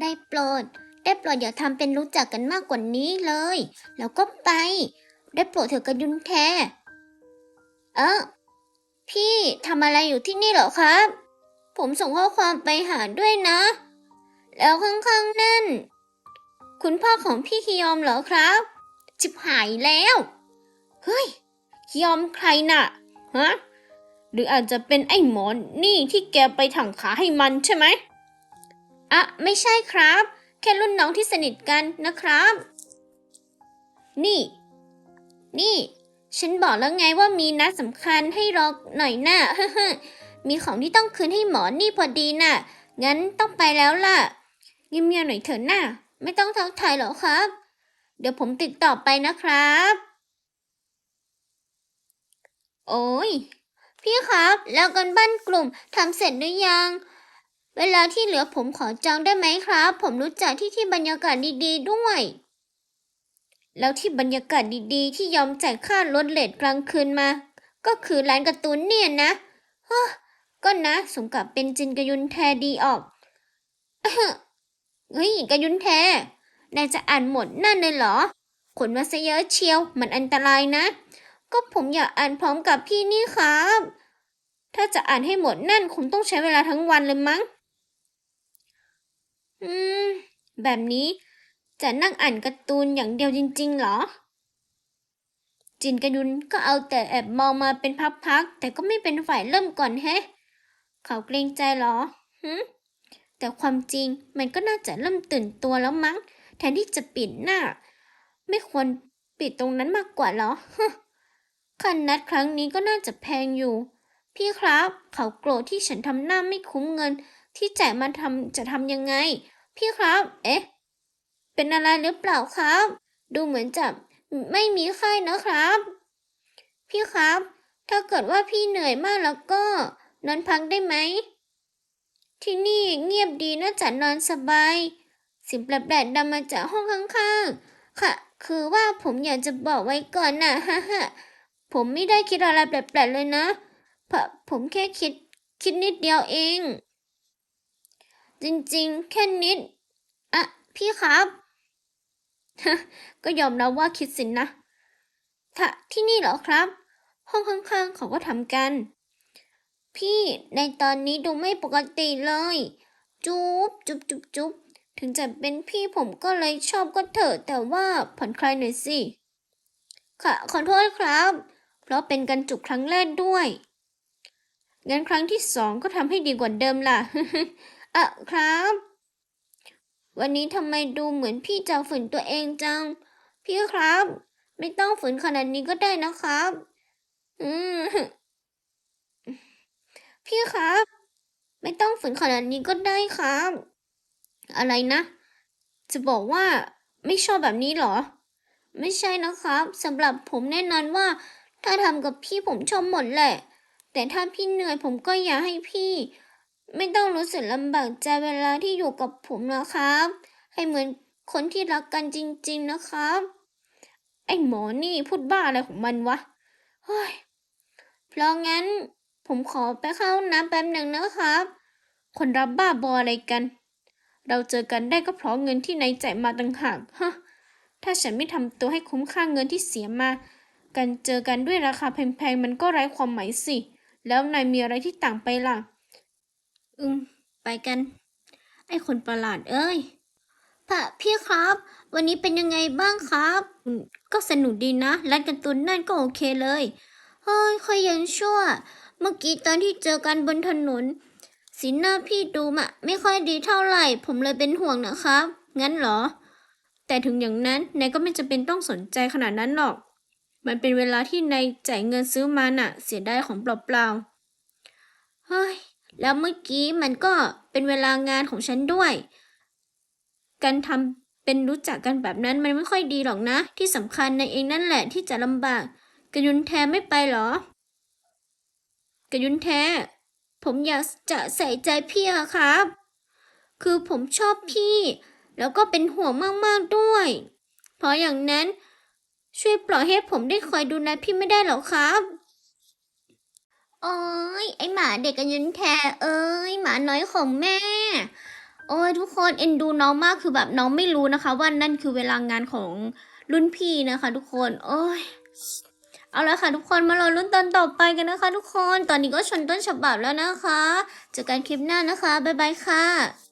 ได้โปรด ได้โปรดอย่าทำเป็นรู้จักกันมากกว่านี้เลย แล้วก็ไป ได้โปรดเถอะกระยุนแทเออพี่ทำอะไรอยู่ที่นี่เหรอครับ ผมส่งข้อความไปหาด้วยนะ แล้วข้างๆนั่น คุณพ่อของพี่ฮิยอมเหรอครับ จิบหายแล้ว เฮ้ยฮิยอมใครน่ะฮะหรืออาจจะเป็นไอ้หมอนนี่ที่แกไปถังขาให้มันใช่ไหม อะไม่ใช่ครับ แค่รุ่นน้องที่สนิทกันนะครับ นี่ นี่ ฉันบอกแล้วไงว่ามีนัดสำคัญให้รอหน่อยน่ะ มีของที่ต้องคืนให้หมอนี่พอดีน่ะ งั้นต้องไปแล้วล่ะเงียบๆหน่อยเถอะน่ะ ไม่ต้องทักทายหรอกครับ เดี๋ยวผมติดต่อไปนะครับ โอ้ยพี่ครับ แล้วกันบ้านกลุ่มทำเสร็จหรือยัง เวลาที่เหลือผมขอจองได้ไหมครับ ผมรู้จักที่ที่บรรยากาศดีๆด้วย แล้วที่บรรยากาศดีๆ ที่ยอมจ่ายค่ารถเลทกลางคืนมา ก็คือร้านการ์ตูนเนี่ยนะฮะก็นะสมกับเป็นจินกยุนแทดีออกเฮ้ยกยุนแทนายจะอ่านหมดนั่นเลยเหรอ ขนมาซะเยอะเชียว มันอันตรายนะ ก็ผมอยากอ่านพร้อมกับพี่นี่ครับ ถ้าจะอ่านให้หมดนั่นคงต้องใช้เวลาทั้งวันเลยมั้ง อืม แบบนี้จะนั่งอ่านการ์ตูนอย่างเดียวจริง ๆ เหรอ จินกระยุนก็เอาแต่แอบมองมาเป็นพักๆ แต่ก็ไม่เป็นฝ่ายเริ่มก่อนแฮะ เขาเกรงใจเหรอหืมแต่ความจริงมันก็น่าจะเริ่มตื่นตัวแล้วมั้ง แทนที่จะปิดหน้า ไม่ควรปิดตรงนั้นมากกว่าเหรอคันนัดครั้งนี้ก็น่าจะแพงอยู่ พี่ครับ เขาโกรธที่ฉันทำหน้าไม่คุ้มเงิน ที่จ่ายมาทำจะทำยังไง พี่ครับ เอ๊ะ เป็นอะไรหรือเปล่าครับ ดูเหมือนจะไม่มีไข้นะครับ พี่ครับ ถ้าเกิดว่าพี่เหนื่อยมากแล้วก็นอนพักได้ไหม ที่นี่เงียบดีน่าจะนอนสบาย สิ่งแปลกๆดังมาจากห้องข้างๆ ค่ะ คือว่าผมอยากจะบอกไว้ก่อนนะฮ่าฮ่าผมไม่ได้คิดอะไรแปลกๆเลยนะเพราะผมแค่คิดคิดนิดเดียวเอง จริงๆ แค่นิด อะ พี่ครับ ก็ยอมรับว่าคิดสินนะถ้าที่นี่เหรอครับ ห้องข้างๆเขาก็ทำกัน พี่ในตอนนี้ดูไม่ปกติเลย จุ๊บจุ๊บจุ๊บจุ๊บถึงจะเป็นพี่ผมก็เลยชอบก็เถอะ แต่ว่าผ่อนคลายหน่อยสิ ค่ะ ขอโทษครับ เพราะเป็นกันจุกครั้งแรกด้วยงั้นครั้งที่สองก็ทำให้ดีกว่าเดิมล่ะ อะครับ วันนี้ทำไมดูเหมือนพี่จะฝืนตัวเองจัง พี่ครับ ไม่ต้องฝืนขนาดนี้ก็ได้นะครับ อืมพี่ครับ ไม่ต้องฝืนขนาดนี้ก็ได้ครับ อะไรนะ จะบอกว่าไม่ชอบแบบนี้เหรอ ไม่ใช่นะครับสำหรับผมแน่นอนว่า ถ้าทำกับพี่ผมชอบหมดแหละ แต่ถ้าพี่เหนื่อยผมก็อยากให้พี่ ไม่ต้องรู้สึกลำบากใจเวลาที่อยู่กับผมนะครับ ให้เหมือนคนที่รักกันจริง ๆนะครับ ไอ้หมอนี่พูดบ้าอะไรของมันวะเฮ้ยเพราะงั้นผมขอไปเข้าน้ำแป๊บหนึ่งนะครับ คนรับบ้าบออะไรกัน เราเจอกันได้ก็เพราะเงินที่นายจ่ายมาต่างหากฮะถ้าฉันไม่ทำตัวให้คุ้มค่าเงินที่เสียมาการเจอกันด้วยราคาแพงๆมันก็ไร้ความหมายสิ แล้วนายมีอะไรที่ต่างไปล่ะ อืม ไปกัน ไอ้คนประหลาดเอ้ยพระพี่ครับ วันนี้เป็นยังไงบ้างครับอืมก็สนุกดีนะร้านการ์ตูนนั่นก็โอเคเลย เฮ้ยค่อยยังชั่ว เมื่อกี้ตอนที่เจอกันบนถนน สีหน้าพี่ดูมะไม่ค่อยดีเท่าไหร่ ผมเลยเป็นห่วงนะครับ งั้นเหรอ แต่ถึงอย่างนั้นนายก็ไม่จำเป็นต้องสนใจขนาดนั้นหรอก มันเป็นเวลาที่นายจ่ายเงินซื้อมาน่ะ เสียดายของเปล่าๆ เฮ้ย แล้วเมื่อกี้มันก็เป็นเวลางานของฉันด้วย การทำเป็นรู้จักกันแบบนั้นมันไม่ค่อยดีหรอกนะ ที่สำคัญนายเองนั่นแหละที่จะลำบากกระยุนแทไม่ไปหรอกระยุนแท ผมอยากจะใส่ใจพี่อะครับ คือผมชอบพี่ แล้วก็เป็นห่วงมากๆด้วย เพราะอย่างนั้นช่วยปล่อยให้ผมได้คอยดูแลพี่ไม่ได้หรอครับ โอ้ย ไอหมาเด็กกันยันแทเอ้ยหมาน้อยของแม่ โอ้ยทุกคนเอ็นดูน้องมากคือแบบน้องไม่รู้นะคะ ว่านั่นคือเวลางานของรุ่นพี่นะคะ ทุกคน โอ้ยเอาละค่ะทุกคนมารอรุ่นตอนต่อไปกันนะคะ ทุกคนตอนนี้ก็ชนต้นฉบับแล้วนะคะเจอกันคลิปหน้านะคะบ๊ายบายค่ะ